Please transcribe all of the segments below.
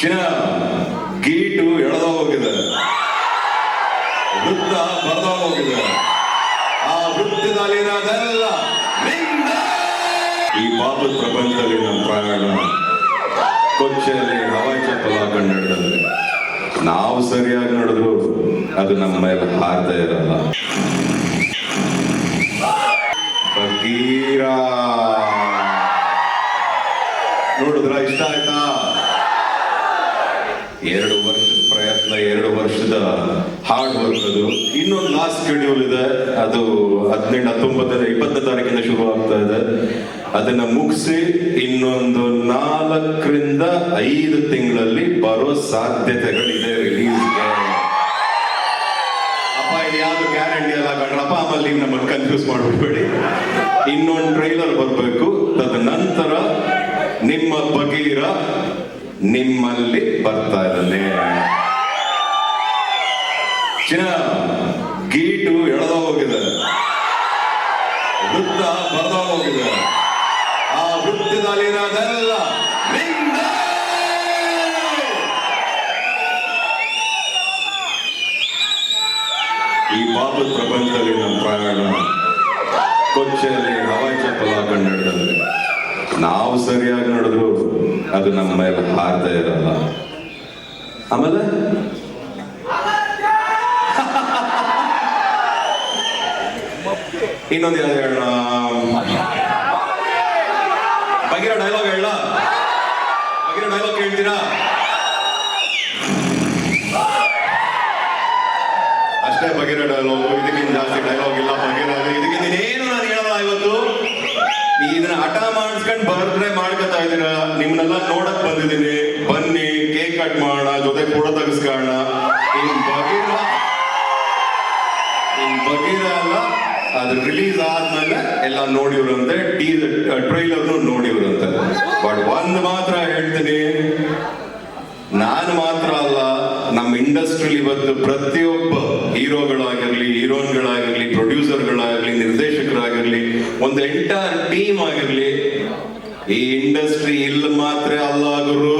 ಚಿನ್ನ ಗೀಟು ಎಳೆದ ಹೋಗಿದೆ. ವೃತ್ತ ಬರದ ಹೋಗಿದೆ. ಆ ವೃತ್ತದಲ್ಲಿರೋದೆಲ್ಲ. ಈ ಪಾಪದ ಪ್ರಪಂಚದಲ್ಲಿ ನಮ್ಮ ಪ್ರಯಾಣ ಕೊಚ್ಚೆಯಲ್ಲಿ ಚಪ್ಪಲ್ ಹಾಕೊಂಡು ನಾವು ಸರಿಯಾಗಿ ನಡೆದ್ರು ಅದು ನಮ್ಮ ಮೇಲೆ ಹಾರ್ತಾ ಇರಲ್ಲ. ನೋಡಿದ್ರ, ಇಷ್ಟ ಆಯ್ತಾ? ಎರಡು ವರ್ಷದ ಪ್ರಯತ್ನ, ಎರಡು ವರ್ಷದ ಹಾರ್ಡ್ ವರ್ಕ್ ಅದು. ಇನ್ನೊಂದು ಲಾಸ್ಟ್ ಶೆಡ್ಯೂಲ್ ಇದೆ. ಅದು ಹದಿನೆಂಟು ಹತ್ತೊಂಬತ್ತರ ಇಪ್ಪತ್ತನೇ ತಾರೀಕಿಂದ ಶುರು ಆಗ್ತಾ ಇದೆ. ಅದನ್ನ ಮುಗಿಸಿ ಇನ್ನೊಂದು ನಾಲ್ಕರಿಂದ ಐದು ತಿಂಗಳಲ್ಲಿ ಬರೋ ಸಾಧ್ಯತೆಗಳಿದೆ ರಿಲೀಸ್ ಅಪ್ಪ, ಇದು ಯಾವ್ದು ಗ್ಯಾರಂಟಿ ಅಲ್ಲ ಕಣ್ರಪ್ಪ ಆಮೇಲೆ ನೀವು ನಮ್ಮನ್ನು ಕನ್ಫ್ಯೂಸ್ ಮಾಡ್ಬಿಡ್ಬೇಡಿ ಇನ್ನೊಂದು ಟ್ರೈಲರ್ ಬರಬೇಕು. ತದನಂತರ ನಿಮ್ಮ ಬಗೀರ ನಿಮ್ಮಲ್ಲಿ ಬರ್ತಾ ಇರಲಿ. ಚಿನ್ನ, ಗೀಟು ಎಳೆದ ಹೋಗಿದೆ. ವೃತ್ತ ಬರ್ತಾ ಹೋಗಿದೆ. ಆ ವೃತ್ತದಲ್ಲಿರೋದೆಲ್ಲ ನಿಂದ. ಈ ಬಾಬು ಪ್ರಪಂಚದಲ್ಲಿ ನಮ್ಮ ಪ್ರಯಾಣ ಕೊಚ್ಚೆಯಲ್ಲಿ ಹವಾಯಿ ಚಪ್ಪಲ ನಡೆದ್ರೆ ನಾವು ಸರಿಯಾಗಿ ನಡೆದ್ರು ಅದು ನಮ್ಮ ಮೇಲೆ ಹಾರ್ತಾ ಇರಲ್ಲ ಆಮೇಲೆ? ಇನ್ನೊಂದು ಯಾವ್ದು ಹೇಳೋಣ? ಬಗಿರೋ ಡೈಲಾಗ್ ಹೇಳ ಬಗಿರೋ ಡೈಲಾಗ್ ಕೇಳ್ತೀರಾ? ಅಷ್ಟೇ ಬಗೆರ ಡೈಲಾಗ್ ಇದಕ್ಕಿಂತ ಜಾಸ್ತಿ ಡೈಲಾಗ್ ಇಲ್ಲ ಬಗೆರ ಇದಕ್ಕಿಂತ ಏನು ನಾನು ಹೇಳಲ್ಲ ಇವತ್ತು ನೀ ಇದನ್ನ ಹಠ ಬರ್ತ್ಡೇ ಮಾಡ್ಕೊತಾ ಇದೀರ ನಿಮ್ನೆಲ್ಲ ನೋಡಕ್ ಬಂದಿದ್ದೀನಿ. ಬನ್ನಿ, ಕೇಕ್ ಕಟ್ ಮಾಡೋಣ, ಜೊತೆ ಕೂಡ ಅಲ್ಲ, ಅದು ರಿಲೀಸ್ ಆದ್ಮೇಲೆ ಎಲ್ಲ ನೋಡಿವ್ರಂತೆ ಟ್ರೈಲರ್ ನೋಡಿವ್ರಂತೆ. ಬಟ್ ಒಂದ್ ಮಾತ್ರ ಹೇಳ್ತೀನಿ. ನಾನು ಮಾತ್ರ ಅಲ್ಲ, ನಮ್ಮ ಇಂಡಸ್ಟ್ರಿಲಿ ಇವತ್ತು ಪ್ರತಿಯೊಬ್ಬ ಹೀರೋಗಳಾಗಿರ್ಲಿ, ಹೀರೋಯಿನ್ಗಳಾಗಿರ್ಲಿ ಪ್ರೊಡ್ಯೂಸರ್ ಒಂದು ಎಂಟೈರ್ ಟೀಮ್ ಆಗಿರ್ಲಿ, ಈ ಇಂಡಸ್ಟ್ರಿ ಇಲ್ಲ ಮಾತ್ರ ಅಲ್ಲ ಗುರು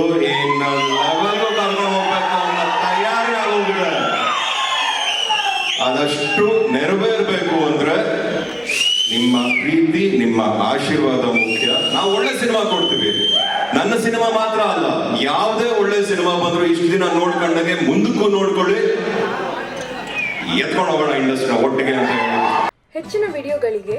ಆದಷ್ಟು ನೆರವೇರ್ಬೇಕು ಅಂದ್ರೆ ನಿಮ್ಮ ಪ್ರೀತಿ, ನಿಮ್ಮ ಆಶೀರ್ವಾದ ಮುಖ್ಯ. ನಾವು ಒಳ್ಳೆ ಸಿನಿಮಾ ಕೊಡ್ತೀವಿ. ನನ್ನ ಸಿನಿಮಾ ಮಾತ್ರ ಅಲ್ಲ, ಯಾವುದೇ ಒಳ್ಳೆ ಸಿನಿಮಾ ಬಂದ್ರು ಇಷ್ಟು ದಿನ ನೋಡ್ಕೊಂಡಂಗೆ ಮುಂದಕ್ಕೂ ನೋಡ್ಕೊಳ್ಳಿ. ಎತ್ಕೊಂಡು ಹೋಗೋಣ ಇಂಡಸ್ಟ್ರಿ ಒಟ್ಟಿಗೆ ಅಂತ ಹೆಚ್ಚಿನ ವಿಡಿಯೋಗಳಿಗೆ